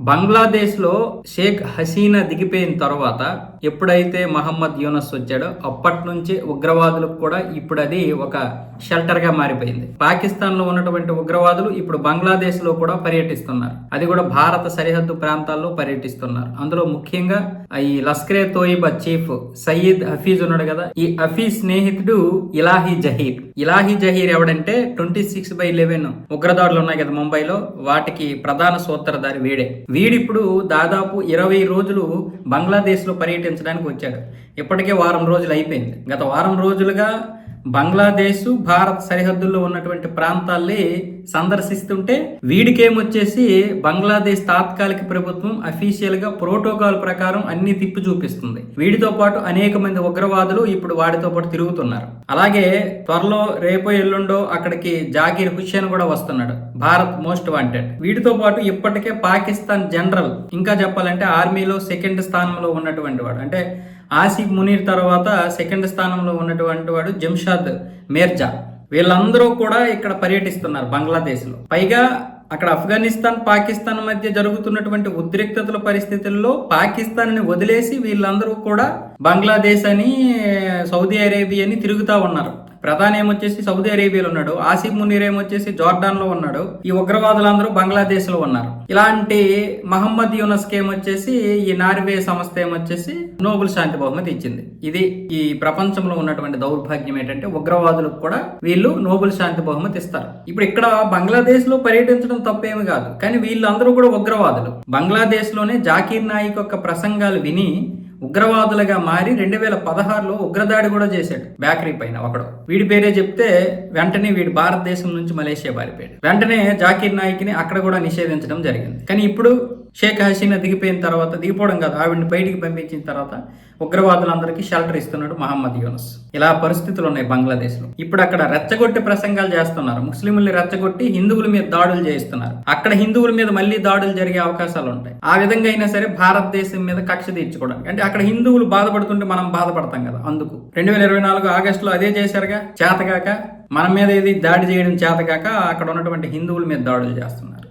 బంగ్లాదేశ్లో షేక్ హసీనా దిగిపోయిన తర్వాత ఎప్పుడైతే మహమ్మద్ యూనస్ వచ్చాడో అప్పటి నుంచి ఉగ్రవాదులకు కూడా ఇప్పుడు అది ఒక షెల్టర్గా మారిపోయింది. పాకిస్తాన్లో ఉన్నటువంటి ఉగ్రవాదులు ఇప్పుడు బంగ్లాదేశ్లో కూడా పర్యటిస్తున్నారు. అది కూడా భారత సరిహద్దు ప్రాంతాల్లో పర్యటిస్తున్నారు. అందులో ముఖ్యంగా ఈ లస్కరే తోయిబా చీఫ్ సయీద్ హఫీజ్ ఉన్నాడు కదా ఈ హఫీజ్ స్నేహితుడు ఇలాహీ జహీర్. ఇలాహీ జహీర్ ఎవడంటే ట్వంటీ సిక్స్ బై లెవెన్ ఉగ్రదాడులు ఉన్నాయి కదా ముంబైలో వాటికి ప్రధాన సూత్రధారి వీడే. వీడిప్పుడు దాదాపు ఇరవై రోజులు బంగ్లాదేశ్లో పర్యటించడానికి వచ్చాడు. ఇప్పటికే వారం రోజులు అయిపోయింది. గత వారం రోజులుగా బంగ్లాదేశ్ భారత్ సరిహద్దుల్లో ఉన్నటువంటి ప్రాంతాల్ని సందర్శిస్తుంటే వీడికేమొచ్చేసి బంగ్లాదేశ్ తాత్కాలిక ప్రభుత్వం అఫీషియల్గా ప్రోటోకాల్ ప్రకారం అన్ని తిప్పి చూపిస్తుంది. వీడితో పాటు అనేక మంది ఉగ్రవాదులు ఇప్పుడు వాడితో పాటు తిరుగుతున్నారు. అలాగే త్వరలో రేపో ఎల్లుండో అక్కడికి జాకీర్ హుస్సేన్ కూడా వస్తున్నాడు. Bharat most wanted. వీటితో పాటు ఇప్పటికే పాకిస్తాన్ జనరల్ ఇంకా చెప్పాలంటే ఆర్మీలో సెకండ్ స్థానంలో ఉన్నటువంటి వాడు. అంటే ఆసిఫ్ మునీర్ తర్వాత సెకండ్ స్థానంలో ఉన్నటువంటి వాడు జంషాద్ మేర్జా. వీళ్ళందరూ కూడా ఇక్కడ పర్యటిస్తున్నారు బంగ్లాదేశ్లో. పైగా అక్కడ ఆఫ్ఘనిస్తాన్ పాకిస్తాన్ మధ్య జరుగుతున్నటువంటి ఉద్రిక్తతల పరిస్థితుల్లో పాకిస్తాన్ని వదిలేసి వీళ్ళందరూ కూడా బంగ్లాదేశ్ అని సౌదీ అరేబియా అని తిరుగుతూ ఉన్నారు. ప్రధాని ఏమొచ్చేసి సౌదీ అరేబియాలో ఉన్నాడు ఆసిఫ్ మునీర్ ఏమొచ్చేసి జార్డాన్లో ఉన్నాడు ఈ ఉగ్రవాదులందరూ బంగ్లాదేశ్లో ఉన్నారు. ఇలాంటి మహమ్మద్ యూనస్కి ఏమొచ్చేసి ఈ నార్వే సంస్థ ఏమొచ్చేసి నోబెల్ శాంతి బహుమతి ఇచ్చింది. ఇది ఈ ప్రపంచంలో ఉన్నటువంటి దౌర్భాగ్యం ఏంటంటే ఉగ్రవాదులకు కూడా వీళ్ళు నోబెల్ శాంతి బహుమతి ఇస్తారు. ఇప్పుడు ఇక్కడ బంగ్లాదేశ్లో పర్యటించడం తప్పేమి కాదు. కానీ వీళ్ళందరూ కూడా ఉగ్రవాదులు. బంగ్లాదేశ్లోనే జాకీర్ నాయిక్ యొక్క ప్రసంగాలు విని ఉగ్రవాదులుగా మారి రెండు వేల పదహారులో ఉగ్రదాడి కూడా చేశాడు బేకరీ పైన ఒకడు. వీడి పేరే చెప్తే వెంటనే వీడు భారతదేశం నుంచి మలేషియా పారిపోయాడు. వెంటనే జాకీర్ నాయిక్ని అక్కడ కూడా నిషేధించడం జరిగింది. కానీ ఇప్పుడు షేక్ హసీనా దిగిపోయిన తర్వాత దిగిపోవడం కాదు ఆవిడని బయటికి పంపించిన తర్వాత ఉగ్రవాదులందరికీ షెల్టర్ ఇస్తున్నాడు మహమ్మద్ యూనస్. ఇలా పరిస్థితులు ఉన్నాయి బంగ్లాదేశ్లో. ఇప్పుడు అక్కడ రెచ్చగొట్టి ప్రసంగాలు చేస్తున్నారు. ముస్లింల్ని రెచ్చగొట్టి హిందువుల మీద దాడులు చేయిస్తున్నారు. అక్కడ హిందువుల మీద మళ్ళీ దాడులు జరిగే అవకాశాలు ఉంటాయి. ఆ విధంగా అయినా సరే భారతదేశం మీద కక్ష తీర్చుకోవడానికి. అంటే అక్కడ హిందువులు బాధపడుతుంటే మనం బాధపడతాం కదా అందుకు. రెండు వేల ఇరవై నాలుగు ఆగస్టులో అదే చేశారుగా చేతగాక మన మీద ఏది దాడి చేయడం చేతగాక అక్కడ ఉన్నటువంటి హిందువుల మీద దాడులు చేస్తున్నారు.